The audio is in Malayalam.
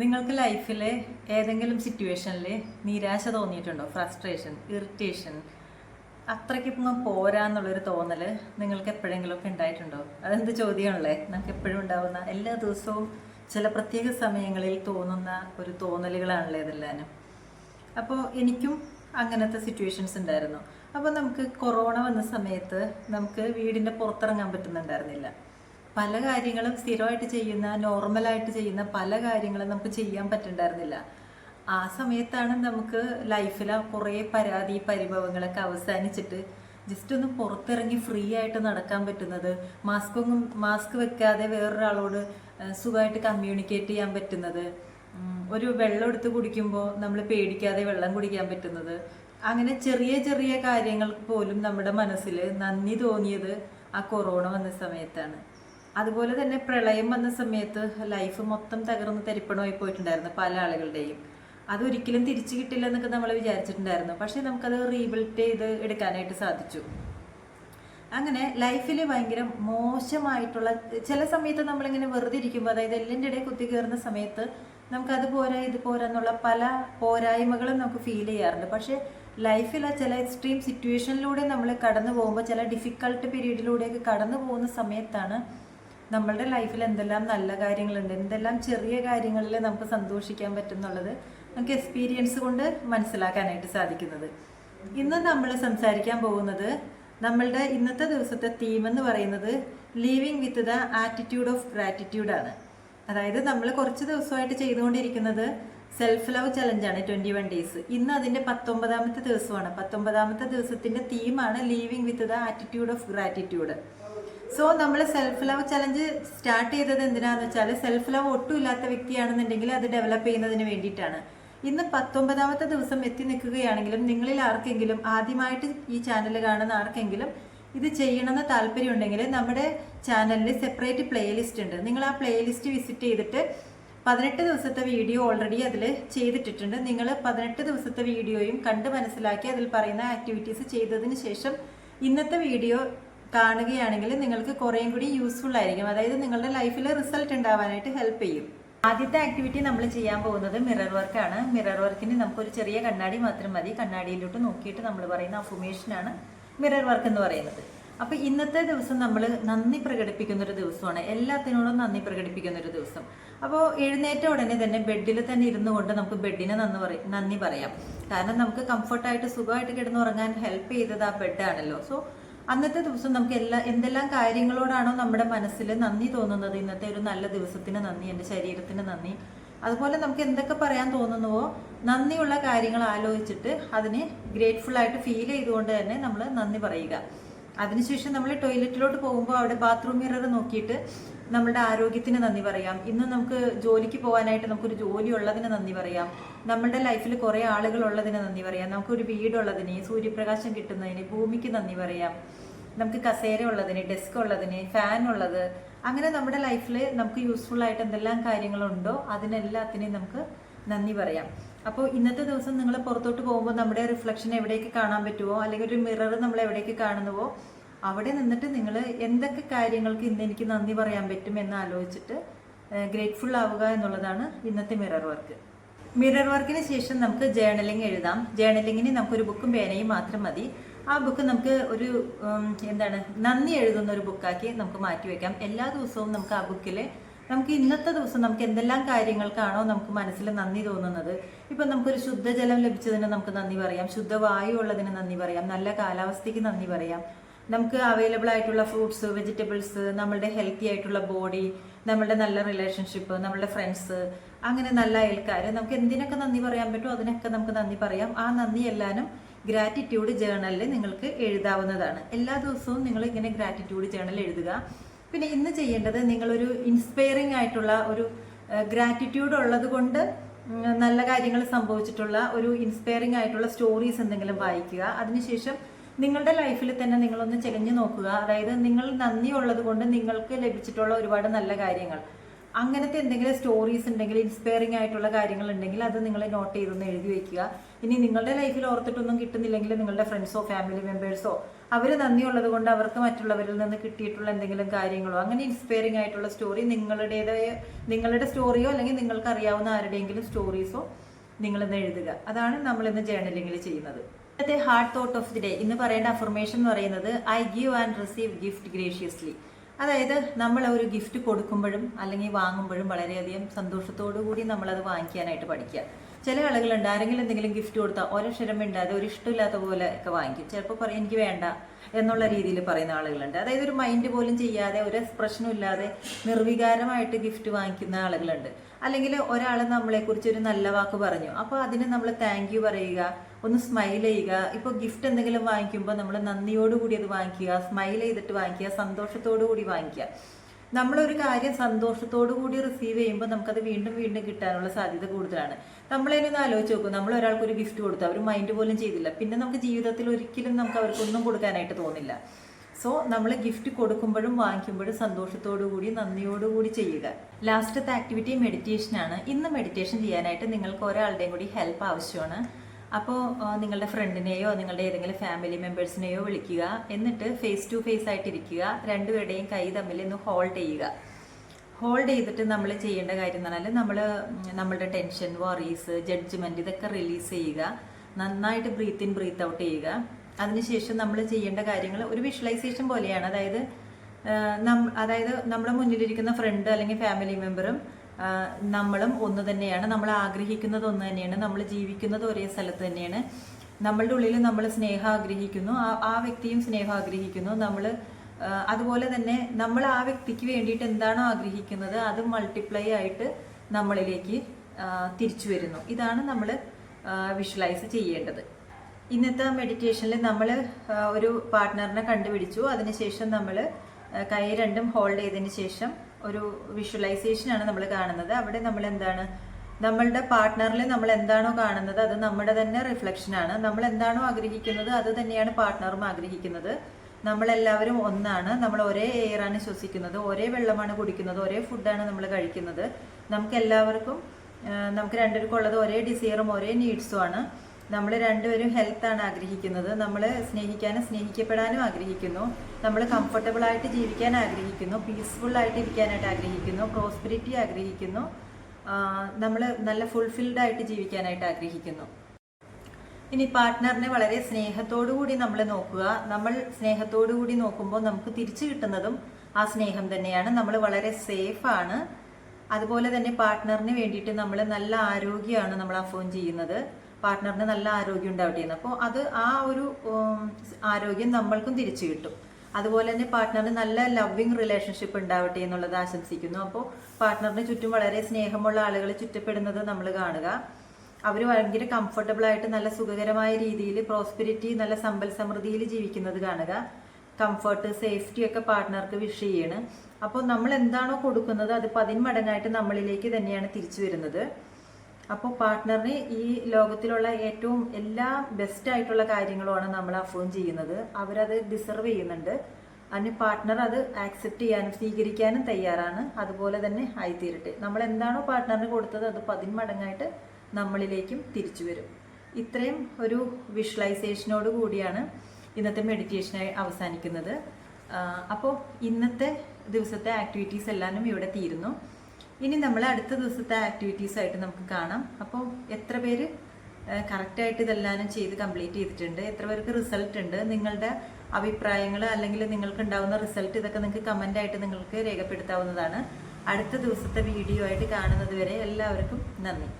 നിങ്ങൾക്ക് ലൈഫിൽ ഏതെങ്കിലും സിറ്റുവേഷനിൽ നിരാശ തോന്നിയിട്ടുണ്ടോ? ഫ്രസ്ട്രേഷൻ ഇറിറ്റേഷൻ അത്രയ്ക്ക് ഇപ്പം പോരാന്നുള്ളൊരു തോന്നൽ നിങ്ങൾക്ക് എപ്പോഴെങ്കിലുമൊക്കെ ഉണ്ടായിട്ടുണ്ടോ? അതെന്ത് ചോദ്യമാണല്ലേ നമുക്ക് എപ്പോഴും ഉണ്ടാവുന്ന എല്ലാ ദിവസവും ചില പ്രത്യേക സമയങ്ങളിൽ തോന്നുന്ന ഒരു തോന്നലുകളാണല്ലേ ഇതെല്ലാനും. അപ്പോൾ എനിക്കും അങ്ങനത്തെ സിറ്റുവേഷൻസ് ഉണ്ടായിരുന്നു. അപ്പോൾ നമുക്ക് കൊറോണ വന്ന സമയത്ത് നമുക്ക് വീടിന്റെ പുറത്തിറങ്ങാൻ പറ്റുന്നുണ്ടായിരുന്നില്ല. പല കാര്യങ്ങളും സ്ഥിരമായിട്ട് ചെയ്യുന്ന നോർമലായിട്ട് ചെയ്യുന്ന പല കാര്യങ്ങളും നമുക്ക് ചെയ്യാൻ പറ്റണ്ടായിരുന്നില്ല. ആ സമയത്താണ് നമുക്ക് ലൈഫിൽ കുറേ പരാതി പരിഭവങ്ങളൊക്കെ അവസാനിച്ചിട്ട് ജസ്റ്റ് ഒന്ന് പുറത്തിറങ്ങി ഫ്രീ ആയിട്ട് നടക്കാൻ പറ്റുന്നത്. മാസ്കൊന്നും മാസ്ക് വെക്കാതെ വേറൊരാളോട് സുഖമായിട്ട് കമ്മ്യൂണിക്കേറ്റ് ചെയ്യാൻ പറ്റുന്നത്. ഒരു വെള്ളം എടുത്ത് കുടിക്കുമ്പോൾ നമ്മൾ പേടിക്കാതെ വെള്ളം കുടിക്കാൻ പറ്റുന്നത്. അങ്ങനെ ചെറിയ ചെറിയ കാര്യങ്ങൾക്ക് പോലും നമ്മുടെ മനസ്സിൽ നന്ദി തോന്നിയത് ആ കൊറോണ വന്ന സമയത്താണ്. അതുപോലെ തന്നെ പ്രളയം വന്ന സമയത്ത് ലൈഫ് മൊത്തം തകർന്ന് തരിപ്പണമായി പോയിട്ടുണ്ടായിരുന്നു പല ആളുകളുടെയും. അതൊരിക്കലും തിരിച്ചു കിട്ടില്ല എന്നൊക്കെ നമ്മൾ വിചാരിച്ചിട്ടുണ്ടായിരുന്നു. പക്ഷേ നമുക്കത് റീബിൽഡ് ചെയ്ത് എടുക്കാനായിട്ട് സാധിച്ചു. അങ്ങനെ ലൈഫിൽ ഭയങ്കര മോശമായിട്ടുള്ള ചില സമയത്ത് നമ്മളിങ്ങനെ വെറുതെ ഇരിക്കുമ്പോൾ അതായത് എല്ലിന്റെ ഇടയിൽ കുത്തി കയറുന്ന സമയത്ത് നമുക്കത് പോരാ ഇത് പോരാ എന്നുള്ള പല പോരായ്മകളും നമുക്ക് ഫീൽ ചെയ്യാറുണ്ട്. പക്ഷേ ലൈഫിലെ ചില എക്സ്ട്രീം സിറ്റുവേഷനിലൂടെ നമ്മൾ കടന്നു പോകുമ്പോൾ ചില ഡിഫിക്കൾട്ട് പീരീഡിലൂടെയൊക്കെ കടന്നു പോകുന്ന സമയത്താണ് നമ്മളുടെ ലൈഫിൽ എന്തെല്ലാം നല്ല കാര്യങ്ങളുണ്ട് എന്തെല്ലാം ചെറിയ കാര്യങ്ങളിൽ നമുക്ക് സന്തോഷിക്കാൻ പറ്റുന്നുള്ളത് നമുക്ക് എക്സ്പീരിയൻസ് കൊണ്ട് മനസ്സിലാക്കാനായിട്ട് സാധിക്കുന്നത്. ഇന്ന് നമ്മൾ സംസാരിക്കാൻ പോകുന്നത് നമ്മളുടെ ഇന്നത്തെ ദിവസത്തെ തീം എന്ന് പറയുന്നത് living with the attitude of gratitude ആണ്. അതായത് നമ്മൾ കുറച്ച് ദിവസമായിട്ട് ചെയ്തുകൊണ്ടിരിക്കുന്നത് സെൽഫ് ലവ് ചലഞ്ചാണ് ട്വന്റി വൺ ഡേയ്സ് ഇന്ന് അതിന്റെ പത്തൊമ്പതാമത്തെ ദിവസമാണ്. പത്തൊമ്പതാമത്തെ ദിവസത്തിന്റെ തീമാണ് living with the attitude of gratitude so നമ്മൾ സെൽഫ് ലവ് ചലഞ്ച് സ്റ്റാർട്ട് ചെയ്തത് എന്തിനാന്ന് വെച്ചാൽ സെൽഫ് ലവ് ഒട്ടും ഇല്ലാത്ത വ്യക്തിയാണെന്നുണ്ടെങ്കിൽ അത് ഡെവലപ്പ് ചെയ്യുന്നതിന് വേണ്ടിയിട്ടാണ്. ഇന്ന് പത്തൊമ്പതാമത്തെ ദിവസം എത്തി നിൽക്കുകയാണെങ്കിലും നിങ്ങളിൽ ആർക്കെങ്കിലും ആദ്യമായിട്ട് ഈ ചാനൽ കാണുന്ന ആർക്കെങ്കിലും ഇത് ചെയ്യണമെന്ന് താല്പര്യമുണ്ടെങ്കിൽ നമ്മുടെ ചാനലിൽ സെപ്പറേറ്റ് പ്ലേലിസ്റ്റ് ഉണ്ട്. നിങ്ങൾ ആ പ്ലേലിസ്റ്റ് വിസിറ്റ് ചെയ്തിട്ട് പതിനെട്ട് ദിവസത്തെ വീഡിയോ ഓൾറെഡി അതിൽ ചെയ്തിട്ടിട്ടുണ്ട്. നിങ്ങൾ പതിനെട്ട് ദിവസത്തെ വീഡിയോയും കണ്ട് മനസ്സിലാക്കി അതിൽ പറയുന്ന ആക്ടിവിറ്റീസ് ചെയ്തതിന് ശേഷം ഇന്നത്തെ വീഡിയോ കാണുകയാണെങ്കിൽ നിങ്ങൾക്ക് കുറേയും കൂടി യൂസ്ഫുൾ ആയിരിക്കും. അതായത് നിങ്ങളുടെ ലൈഫിൽ റിസൾട്ട് ഉണ്ടാവാനായിട്ട് ഹെൽപ്പ് ചെയ്യും. ആദ്യത്തെ ആക്ടിവിറ്റി നമ്മൾ ചെയ്യാൻ പോകുന്നത് മിറർ വർക്കാണ് മിറർ വർക്കിന് നമുക്കൊരു ചെറിയ കണ്ണാടി മാത്രം മതി. കണ്ണാടിയിലോട്ട് നോക്കിയിട്ട് നമ്മൾ പറയുന്ന അഫുമേഷനാണ് മിറർ വർക്ക് എന്ന് പറയുന്നത്. അപ്പോൾ ഇന്നത്തെ ദിവസം നമ്മൾ നന്ദി പ്രകടിപ്പിക്കുന്ന ഒരു ദിവസമാണ്. എല്ലാത്തിനോടും നന്ദി പ്രകടിപ്പിക്കുന്ന ഒരു ദിവസം. അപ്പോൾ എഴുന്നേറ്റ ഉടനെ തന്നെ ബെഡിൽ തന്നെ ഇരുന്നു കൊണ്ട് നമുക്ക് ബെഡിനെ നന്ദി പറയും നന്ദി പറയാം. കാരണം നമുക്ക് കംഫർട്ടായിട്ട് സുഖമായിട്ട് കിടന്നുറങ്ങാൻ ഹെൽപ്പ് ചെയ്തത് ആ ബെഡാണല്ലോ സോ അന്നത്തെ ദിവസം നമുക്ക് എല്ലാ എന്തെല്ലാം കാര്യങ്ങളോടാണോ നമ്മുടെ മനസ്സിൽ നന്ദി തോന്നുന്നത്? ഇന്നത്തെ ഒരു നല്ല ദിവസത്തിന് നന്ദി എന്റെ ശരീരത്തിന് നന്ദി. അതുപോലെ നമുക്ക് എന്തൊക്കെ പറയാൻ തോന്നുന്നുവോ നന്ദിയുള്ള കാര്യങ്ങൾ ആലോചിച്ചിട്ട് അതിനെ ഗ്രേറ്റ്ഫുൾ ആയിട്ട് ഫീൽ ചെയ്തുകൊണ്ട് തന്നെ നമ്മൾ നന്ദി പറയുക. അതിനുശേഷം നമ്മൾ ടോയ്ലറ്റിലോട്ട് പോകുമ്പോൾ അവിടെ ബാത്റൂം മിറർ നോക്കിയിട്ട് നമ്മുടെ ആരോഗ്യത്തിന് നന്ദി പറയാം. ഇന്ന് നമുക്ക് ജോലിക്ക് പോകാനായിട്ട് നമുക്കൊരു ജോലി ഉള്ളതിന് നന്ദി പറയാം. നമ്മുടെ ലൈഫിൽ കുറേ ആളുകൾ ഉള്ളതിന് നന്ദി പറയാം. നമുക്കൊരു വീടുള്ളതിന് സൂര്യപ്രകാശം കിട്ടുന്നതിന് ഭൂമിക്ക് നന്ദി പറയാം. നമുക്ക് കസേര ഉള്ളതിന് ഡെസ്ക് ഉള്ളതിന് ഫാൻ ഉള്ളത്. അങ്ങനെ നമ്മുടെ ലൈഫിൽ നമുക്ക് യൂസ്ഫുൾ ആയിട്ട് എന്തെല്ലാം കാര്യങ്ങളുണ്ടോ അതിനെല്ലാത്തിനെയും നമുക്ക് നന്ദി പറയാം. അപ്പോൾ ഇന്നത്തെ ദിവസം നിങ്ങൾ പുറത്തോട്ട് പോകുമ്പോൾ നമ്മുടെ റിഫ്ലക്ഷൻ എവിടേക്ക് കാണാൻ പറ്റുമോ അല്ലെങ്കിൽ ഒരു മിറർ നമ്മൾ എവിടേക്ക് കാണുന്നുവോ? അവിടെ നിന്നിട്ട് നിങ്ങൾ എന്തൊക്കെ കാര്യങ്ങൾക്ക് ഇന്ന് എനിക്ക് നന്ദി പറയാൻ പറ്റും എന്ന് ആലോചിച്ചിട്ട് ഗ്രേറ്റ്ഫുൾ ആവുക എന്നുള്ളതാണ് ഇന്നത്തെ മിറർ വർക്ക് മിറർ വർക്കിന് ശേഷം നമുക്ക് ജേണലിംഗ് എഴുതാം. ജേണലിങ്ങിന് നമുക്കൊരു ബുക്കും പേനയും മാത്രം മതി. ആ ബുക്ക് നമുക്ക് ഒരു എന്താണ് നന്ദി എഴുതുന്ന ഒരു ബുക്കാക്കി നമുക്ക് മാറ്റി വെക്കാം എല്ലാ ദിവസവും നമുക്ക് ആ ബുക്കിൽ നമുക്ക് ഇന്നത്തെ ദിവസം നമുക്ക് എന്തെല്ലാം കാര്യങ്ങൾക്കാണോ നമുക്ക് മനസ്സിൽ നന്ദി തോന്നുന്നത്? ഇപ്പം നമുക്കൊരു ശുദ്ധജലം ലഭിച്ചതിന് നമുക്ക് നന്ദി പറയാം. ശുദ്ധവായു ഉള്ളതിന് നന്ദി പറയാം. നല്ല കാലാവസ്ഥയ്ക്ക് നന്ദി പറയാം. നമുക്ക് അവൈലബിൾ ആയിട്ടുള്ള ഫ്രൂട്ട്സ് വെജിറ്റബിൾസ് നമ്മളുടെ ഹെൽത്തി ആയിട്ടുള്ള ബോഡി നമ്മളുടെ നല്ല റിലേഷൻഷിപ്പ് നമ്മളുടെ ഫ്രണ്ട്സ് അങ്ങനെ നല്ല അയൽക്കാർ. നമുക്ക് എന്തിനൊക്കെ നന്ദി പറയാൻ പറ്റുമോ അതിനൊക്കെ നമുക്ക് നന്ദി പറയാം. ആ നന്ദി എല്ലാനും ഗ്രാറ്റിറ്റ്യൂഡ് ജേണലിൽ നിങ്ങൾക്ക് എഴുതാവുന്നതാണ്. എല്ലാ ദിവസവും നിങ്ങൾ ഇങ്ങനെ ഗ്രാറ്റിറ്റ്യൂഡ് ജേണൽ എഴുതുക. പിന്നെ ഇന്ന് ചെയ്യേണ്ടത് നിങ്ങളൊരു ഇൻസ്പയറിംഗ് ആയിട്ടുള്ള ഒരു ഗ്രാറ്റിറ്റ്യൂഡ് ഉള്ളത് കൊണ്ട് നല്ല കാര്യങ്ങൾ സംഭവിച്ചിട്ടുള്ള ഒരു ഇൻസ്പയറിംഗ് ആയിട്ടുള്ള സ്റ്റോറീസ് എന്തെങ്കിലും വായിക്കുക. അതിനുശേഷം നിങ്ങളുടെ ലൈഫിൽ തന്നെ നിങ്ങളൊന്ന് ചെലഞ്ഞു നോക്കുക. അതായത് നിങ്ങൾ നന്ദി ഉള്ളത് കൊണ്ട് നിങ്ങൾക്ക് ലഭിച്ചിട്ടുള്ള ഒരുപാട് നല്ല കാര്യങ്ങൾ. അങ്ങനത്തെ എന്തെങ്കിലും സ്റ്റോറീസ് ഉണ്ടെങ്കിൽ ഇൻസ്പയറിംഗ് ആയിട്ടുള്ള കാര്യങ്ങൾ ഉണ്ടെങ്കിൽ അത് നിങ്ങൾ നോട്ട് ചെയ്തൊന്ന് എഴുതി വെക്കുക. ഇനി നിങ്ങളുടെ ലൈഫിൽ ഓർത്തിട്ടൊന്നും കിട്ടുന്നില്ലെങ്കിൽ നിങ്ങളുടെ ഫ്രണ്ട്സോ ഫാമിലി മെമ്പേഴ്സോ അവർ നന്ദിയുള്ളത് കൊണ്ട് അവർക്ക് മറ്റുള്ളവരിൽ നിന്ന് കിട്ടിയിട്ടുള്ള എന്തെങ്കിലും കാര്യങ്ങളോ അങ്ങനെ ഇൻസ്പയറിംഗ് ആയിട്ടുള്ള സ്റ്റോറി നിങ്ങളുടേതായ നിങ്ങളുടെ സ്റ്റോറിയോ അല്ലെങ്കിൽ നിങ്ങൾക്ക് അറിയാവുന്ന ആരുടെയെങ്കിലും സ്റ്റോറീസോ നിങ്ങളിന്ന് എഴുതുക. അതാണ് നമ്മൾ ഇന്ന് ജേർണലിങ്ങിൽ ചെയ്യുന്നത്. ഇന്നത്തെ heart thought of the day ഇന്ന് പറയേണ്ട അഫർമേഷൻ എന്ന് പറയുന്നത് I give and receive gift graciously അതായത് നമ്മൾ ഒരു ഗിഫ്റ്റ് കൊടുക്കുമ്പോഴും അല്ലെങ്കിൽ വാങ്ങുമ്പോഴും വളരെയധികം സന്തോഷത്തോടു കൂടി നമ്മളത് വാങ്ങിക്കാനായിട്ട് പഠിക്കുക. ചില ആളുകളുണ്ട് ആരെങ്കിലും എന്തെങ്കിലും ഗിഫ്റ്റ് കൊടുത്താൽ ഒരക്ഷരം മിണ്ടാതെ ഒരു ഇഷ്ടമില്ലാത്ത പോലെ ഒക്കെ വാങ്ങിക്കും. ചിലപ്പോൾ പറയും എനിക്ക് വേണ്ട എന്നുള്ള രീതിയിൽ പറയുന്ന ആളുകളുണ്ട്. അതായത് ഒരു മൈൻഡ് പോലും ചെയ്യാതെ ഒരു എക്സ്പ്രഷനും ഇല്ലാതെ നിർവികാരമായിട്ട് ഗിഫ്റ്റ് വാങ്ങിക്കുന്ന ആളുകളുണ്ട്. അല്ലെങ്കിൽ ഒരാൾ നമ്മളെക്കുറിച്ച് ഒരു നല്ല വാക്ക് പറഞ്ഞു. അപ്പോൾ അതിന് നമ്മൾ താങ്ക് പറയുക ഒന്ന് സ്മൈൽ ചെയ്യുക. ഇപ്പോൾ ഗിഫ്റ്റ് എന്തെങ്കിലും വാങ്ങിക്കുമ്പോൾ നമ്മൾ നന്ദിയോടുകൂടി അത് വാങ്ങിക്കുക. സ്മൈൽ ചെയ്തിട്ട് വാങ്ങിക്കുക. സന്തോഷത്തോടു കൂടി വാങ്ങിക്കുക. നമ്മളൊരു കാര്യം സന്തോഷത്തോടു കൂടി റിസീവ് ചെയ്യുമ്പോൾ നമുക്കത് വീണ്ടും വീണ്ടും കിട്ടാനുള്ള സാധ്യത കൂടുതലാണ്. നമ്മളതിനൊന്ന് ആലോചിച്ച് നോക്കും. നമ്മൾ ഒരാൾക്ക് ഒരു ഗിഫ്റ്റ് കൊടുത്തു. അവർ മൈൻഡ് പോലും ചെയ്തില്ല. പിന്നെ നമുക്ക് ജീവിതത്തിൽ ഒരിക്കലും നമുക്ക് അവർക്കൊന്നും കൊടുക്കാനായിട്ട് തോന്നില്ല. സോ നമ്മൾ ഗിഫ്റ്റ് കൊടുക്കുമ്പോഴും വാങ്ങിക്കുമ്പോഴും സന്തോഷത്തോടു കൂടി നന്ദിയോടുകൂടി ചെയ്യുക. ലാസ്റ്റത്തെ ആക്ടിവിറ്റി മെഡിറ്റേഷൻ ആണ്. ഇന്ന് മെഡിറ്റേഷൻ ചെയ്യാനായിട്ട് നിങ്ങൾക്ക് ഒരാളുടെയും കൂടി ഹെൽപ്പ് ആവശ്യമാണ്. അപ്പോൾ നിങ്ങളുടെ ഫ്രണ്ടിനെയോ നിങ്ങളുടെ ഏതെങ്കിലും ഫാമിലി മെമ്പേഴ്സിനെയോ വിളിക്കുക. എന്നിട്ട് ഫേസ് ടു ഫേസ് ആയിട്ടിരിക്കുക. രണ്ടുപേരുടെയും കൈ തമ്മിൽ ഒന്ന് ഹോൾഡ് ചെയ്യുക. ഹോൾഡ് ചെയ്തിട്ട് നമ്മൾ ചെയ്യേണ്ട കാര്യം എന്ന് പറഞ്ഞാൽ നമ്മൾ നമ്മളുടെ ടെൻഷൻ വറീസ് ജഡ്ജ്മെന്റ് ഇതൊക്കെ റിലീസ് ചെയ്യുക. നന്നായിട്ട് ബ്രീത്ത് ഇൻ ബ്രീത്ത് ഔട്ട് ചെയ്യുക. അതിനുശേഷം നമ്മൾ ചെയ്യേണ്ട കാര്യങ്ങൾ ഒരു വിഷ്വലൈസേഷൻ പോലെയാണ്. അതായത് അതായത് നമ്മുടെ മുന്നിലിരിക്കുന്ന ഫ്രണ്ട് അല്ലെങ്കിൽ ഫാമിലി മെമ്പറും നമ്മളും ഒന്ന് തന്നെയാണ്. നമ്മൾ ആഗ്രഹിക്കുന്നത് ഒന്ന് തന്നെയാണ്. നമ്മൾ ജീവിക്കുന്നത് ഒരേ സ്ഥലത്ത് തന്നെയാണ്. നമ്മളുടെ ഉള്ളിൽ നമ്മൾ സ്നേഹം ആഗ്രഹിക്കുന്നു. ആ വ്യക്തിയും സ്നേഹം ആഗ്രഹിക്കുന്നു. നമ്മൾ അതുപോലെ തന്നെ നമ്മൾ ആ വ്യക്തിക്ക് വേണ്ടിയിട്ട് എന്താണോ ആഗ്രഹിക്കുന്നത് അത് മൾട്ടിപ്ലൈ ആയിട്ട് നമ്മളിലേക്ക് തിരിച്ചു വരുന്നു. ഇതാണ് നമ്മൾ വിഷ്വലൈസ് ചെയ്യേണ്ടത്. ഇന്നത്തെ മെഡിറ്റേഷനിൽ നമ്മൾ ഒരു പാർട്ട്ണറിനെ കണ്ടുപിടിച്ചു. അതിനുശേഷം നമ്മൾ കൈ രണ്ടും ഹോൾഡ് ചെയ്തതിന് ശേഷം ഒരു വിഷ്വലൈസേഷൻ ആണ് നമ്മൾ കാണുന്നത്. അവിടെ നമ്മൾ എന്താണ് നമ്മളുടെ പാർട്ട്ണറിൽ നമ്മൾ എന്താണോ കാണുന്നത് അത് നമ്മുടെ തന്നെ റിഫ്ലക്ഷൻ ആണ്. നമ്മൾ എന്താണോ ആഗ്രഹിക്കുന്നത് അത് തന്നെയാണ് പാർട്ട്ണറും ആഗ്രഹിക്കുന്നത്. നമ്മളെല്ലാവരും ഒന്നാണ്. നമ്മൾ ഒരേ എയറാണ് ശ്വസിക്കുന്നത്. ഒരേ വെള്ളമാണ് കുടിക്കുന്നത്. ഒരേ ഫുഡാണ് നമ്മൾ കഴിക്കുന്നത്. നമുക്ക് എല്ലാവർക്കും നമുക്ക് രണ്ടുപേർക്കുള്ളത് ഒരേ ഡിസയറും ഒരേ നീഡ്സും ആണ്. നമ്മൾ രണ്ടുപേരും ഹെൽത്ത് ആണ് ആഗ്രഹിക്കുന്നത്. നമ്മൾ സ്നേഹിക്കാനും സ്നേഹിക്കപ്പെടാനും ആഗ്രഹിക്കുന്നു. നമ്മൾ കംഫർട്ടബിൾ ആയിട്ട് ജീവിക്കാൻ ആഗ്രഹിക്കുന്നു. പീസ്ഫുൾ ആയിട്ട് ഇരിക്കാനായിട്ട് ആഗ്രഹിക്കുന്നു. പ്രോസ്പെരിറ്റി ആഗ്രഹിക്കുന്നു. നമ്മൾ നല്ല ഫുൾഫിൽഡ് ആയിട്ട് ജീവിക്കാനായിട്ട് ആഗ്രഹിക്കുന്നു. ഇനി പാർട്ട്ണറിനെ വളരെ കൂടി നമ്മൾ നോക്കുക. നമ്മൾ കൂടി നോക്കുമ്പോൾ നമുക്ക് തിരിച്ചു കിട്ടുന്നതും ആ സ്നേഹം തന്നെയാണ്. നമ്മൾ വളരെ സേഫ് ആണ്. അതുപോലെ തന്നെ പാർട്ട്ണറിന് വേണ്ടിയിട്ട് നമ്മൾ നല്ല ആരോഗ്യമാണ് നമ്മൾ അഫോൺ ചെയ്യുന്നത്. പാർട്ട്ണറിന് നല്ല ആരോഗ്യം ഉണ്ടാവട്ടെ എന്ന് അപ്പോൾ അത് ആ ഒരു ആരോഗ്യം നമ്മൾക്കും തിരിച്ചു കിട്ടും. അതുപോലെ തന്നെ പാർട്ട്ണറിന് നല്ല ലവ്വിംഗ് റിലേഷൻഷിപ്പ് ഉണ്ടാവട്ടെ എന്നുള്ളത് ആശംസിക്കുന്നു. അപ്പോൾ പാർട്ട്ണറിന് ചുറ്റും വളരെ സ്നേഹമുള്ള ആളുകൾ ചുറ്റപ്പെടുന്നത് നമ്മൾ കാണുക. അവർ ഭയങ്കര കംഫർട്ടബിൾ ആയിട്ട് നല്ല സുഖകരമായ രീതിയിൽ പ്രോസ്പെരിറ്റി നല്ല സമ്പൽ സമൃദ്ധിയിൽ ജീവിക്കുന്നത് കാണുക. കംഫർട്ട് സേഫ്റ്റി ഒക്കെ പാർട്ട്ണർക്ക് വിഷ് ചെയ്യാണ്. അപ്പോൾ നമ്മൾ എന്താണോ കൊടുക്കുന്നത് അത് പതിന് മടങ്ങായിട്ട് നമ്മളിലേക്ക് തന്നെയാണ് തിരിച്ചു വരുന്നത്. അപ്പോൾ പാർട്ട്ണറിന് ഈ ലോകത്തിലുള്ള ഏറ്റവും എല്ലാ ബെസ്റ്റ് ആയിട്ടുള്ള കാര്യങ്ങളുമാണ് നമ്മൾ അഫോൺ ചെയ്യുന്നത്. അവരത് ഡിസർവ് ചെയ്യുന്നുണ്ട്. അതിന് പാർട്ട്ണർ അത് ആക്സെപ്റ്റ് ചെയ്യാനും സ്വീകരിക്കാനും തയ്യാറാണ്. അതുപോലെ തന്നെ ആയിത്തീരട്ടെ. നമ്മൾ എന്താണോ പാർട്ട്ണറിന് കൊടുത്തത് അത് പതിന്മടങ്ങായിട്ട് നമ്മളിലേക്കും തിരിച്ചു വരും. ഇത്രയും ഒരു വിഷ്വലൈസേഷനോട് കൂടിയാണ് ഇന്നത്തെ മെഡിറ്റേഷനായി അവസാനിക്കുന്നത്. അപ്പോൾ ഇന്നത്തെ ദിവസത്തെ ആക്ടിവിറ്റീസ് എല്ലാനും ഇവിടെ തീരുന്നു. ഇനി നമ്മൾ അടുത്ത ദിവസത്തെ ആക്ടിവിറ്റീസ് ആയിട്ട് നമുക്ക് കാണാം. അപ്പോൾ എത്ര പേര് കറക്റ്റായിട്ട് ഇതെല്ലാനും ചെയ്ത് കംപ്ലീറ്റ് ചെയ്തിട്ടുണ്ട് എത്ര പേർക്ക് റിസൾട്ട് ഉണ്ട് നിങ്ങളുടെ അഭിപ്രായങ്ങൾ അല്ലെങ്കിൽ നിങ്ങൾക്ക് ഉണ്ടാവുന്ന റിസൾട്ട് ഇതൊക്കെ നിങ്ങൾക്ക് കമന്റ് ആയിട്ട് നിങ്ങൾക്ക് രേഖപ്പെടുത്താവുന്നതാണ്. അടുത്ത ദിവസത്തെ വീഡിയോ ആയിട്ട് കാണുന്നത് വരെ എല്ലാവർക്കും നന്ദി.